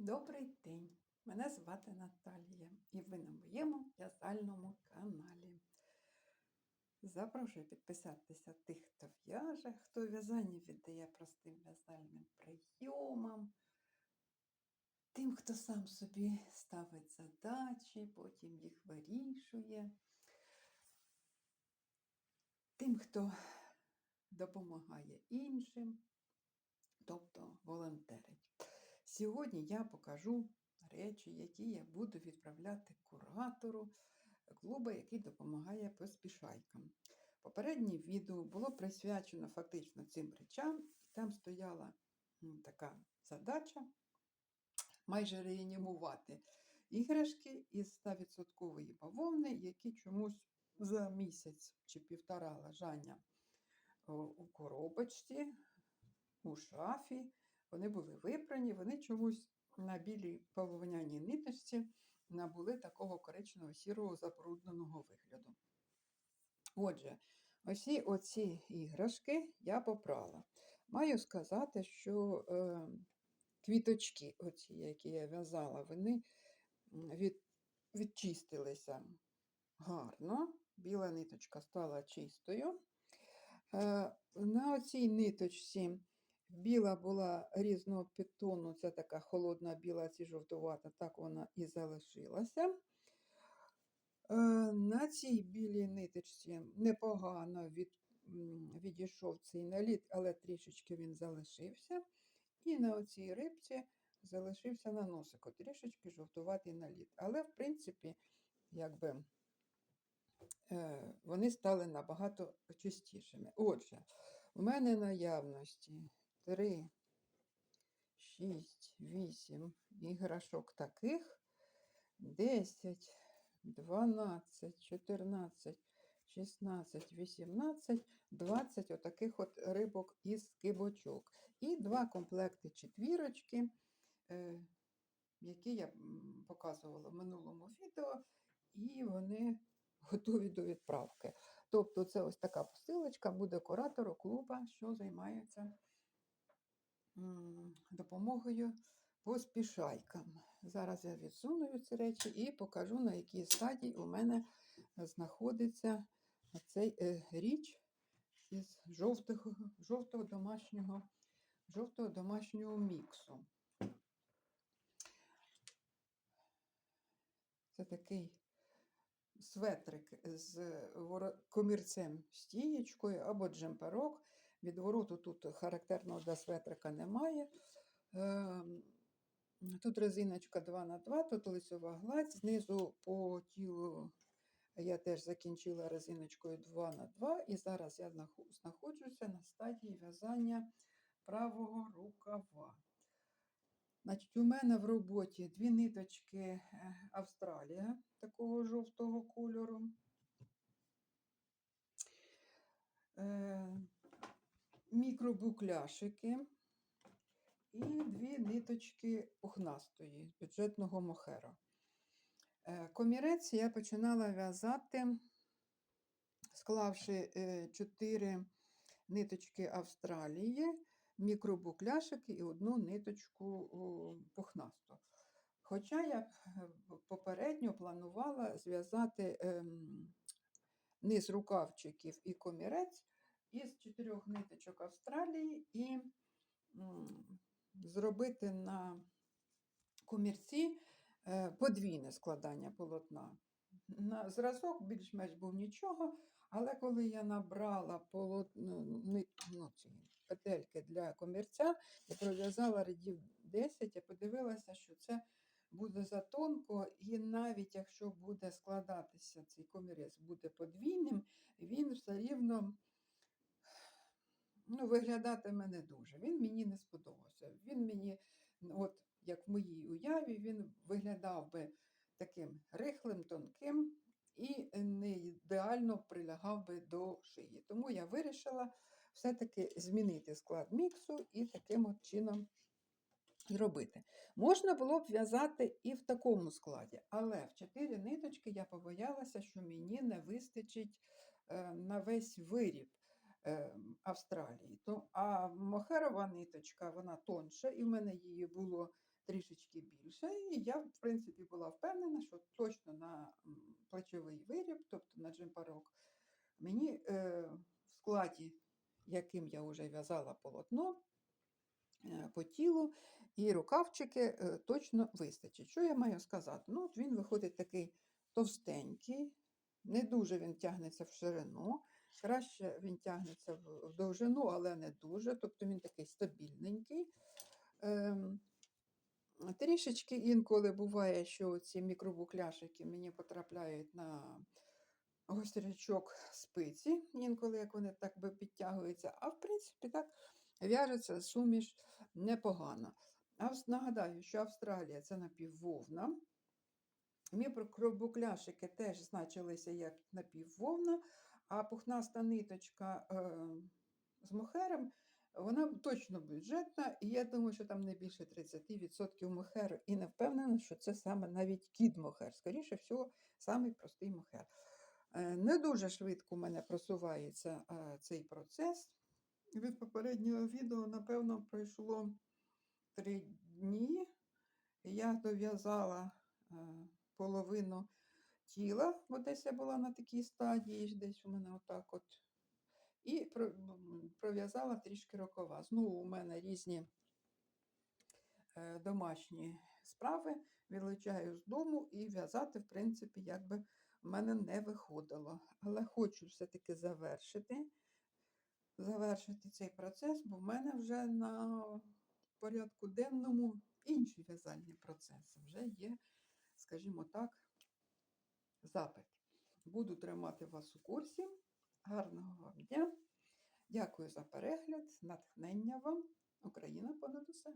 Добрий день! Мене звати Наталія, і ви на моєму в'язальному каналі. Запрошую підписатися тих, хто в'яже, хто в'язання віддає простим в'язальним прийомам, тим, хто сам собі ставить задачі, потім їх вирішує, тим, хто допомагає іншим, тобто волонтерить. Сьогодні я покажу речі, які я буду відправляти куратору клубу, який допомагає поспішайкам. Попереднє відео було присвячено фактично цим речам, і там стояла така задача майже реанімувати іграшки із 100% бавовни, які чомусь за місяць чи півтора лежання у коробочці, у шафі. Вони були випрані, вони чомусь на білій бавовняній ниточці набули такого коричневого сірого забрудненого вигляду. Отже, усі оці іграшки я попрала. Маю сказати, що е, квіточки, оці, які я в'язала, вони від, відчистилися гарно. Біла ниточка стала чистою. Е, на оцій ниточці Біла була різного підтону, це така холодна біла, ці жовтувата, так вона і залишилася. Е, На цій білій ниточці непогано від, відійшов цей наліт, але трішечки він залишився. І на оцій рибці залишився на носику трішечки жовтуватий наліт. Але, в принципі, якби е, вони стали набагато чистішими. Отже, у мене наявності 3, 6, 8 іграшок таких, 10, 12, 14, 16, 18, 20 отаких от рибок із кибочок. І два комплекти четвірочки, е, які я показувала в минулому відео, і вони готові до відправки. Тобто це ось така посилочка буде куратору клуба, що займається допомогою поспішайкам. Зараз я відсуную ці речі і покажу, на якій стадії у мене знаходиться цей е, річ із жовтого, жовтого домашнього, жовтого домашнього міксу. Це такий светрик з комірцем стієчкою або джемперок. Відвороту тут характерного для светрика немає. Ем, Тут резиночка 2 на 2 тут лицьова гладь, знизу по тілу я теж закінчила резиночкою 2 на 2 і зараз я знаходжуся на стадії в'язання правого рукава. Значить, у мене в роботі дві ниточки е, Австралія такого жовтого кольору. Е, мікробукляшики і дві ниточки пухнастої з бюджетного мохера. Е, Комірець я починала в'язати, склавши е, чотири ниточки Австралії, мікробукляшики і одну ниточку пухнасту. Хоча я е, попередньо планувала зв'язати ем, низ рукавчиків і комірець із чотирьох ниточок Австралії і зробити на комірці е, подвійне складання полотна. На зразок більш-менш був нічого, але коли я набрала полотно, ну, ці петельки для комірця і пров'язала рядів 10, я подивилася, що це буде затонко, і навіть якщо буде складатися цей комірець буде подвійним, він все рівно ну, виглядатиме не дуже. Він мені не сподобався. Він мені, от як в моїй уяві, він виглядав би таким рихлим, тонким і не ідеально прилягав би до шиї. Тому я вирішила все-таки змінити склад міксу і таким от чином робити. Можна було б в'язати і в такому складі, але в чотири ниточки я побоялася, що мені не вистачить е, на весь виріб Австралії. То, а мохерова ниточка, вона тонша, і в мене її було трішечки більше. І я, в принципі, була впевнена, що точно на плечовий виріб, тобто на джемпарок, мені е, в складі, яким я вже в'язала полотно е, по тілу, і рукавчики е, точно вистачить. Що я маю сказати? Ну, от він виходить такий товстенький, не дуже він тягнеться в ширину. Краще він тягнеться в довжину, але не дуже. Тобто він такий стабільненький. Ем, трішечки інколи буває, що ці мікробукляшики мені потрапляють на гострячок спиці, інколи як вони так би підтягуються. А в принципі, так в'яжеться суміш непогано. Нагадаю, що Австралія це напіввовна. Мікробукляшики теж значилися як напіввовна, а пухнаста ниточка з мохером, вона точно бюджетна, і я думаю, що там не більше 30% мохеру. І не впевнена, що це саме навіть кід мохер. Скоріше всього, самий простий мохер. Е, Не дуже швидко у мене просувається е, цей процес. Від попереднього відео, напевно, пройшло три дні. Я дов'язала е, половину тіла, бо десь я була на такій стадії, десь у мене отак от. І пров'язала трішки рукава. Знову у мене різні е, домашні справи, вилучаю з дому і в'язати, в принципі, якби в мене не виходило. Але хочу все-таки завершити, завершити цей процес, бо в мене вже на порядку денному інші в'язальні процеси. Вже є, скажімо так, запит. Буду тримати вас у курсі. Гарного вам дня. Дякую за перегляд, натхнення вам. Україна понад усе.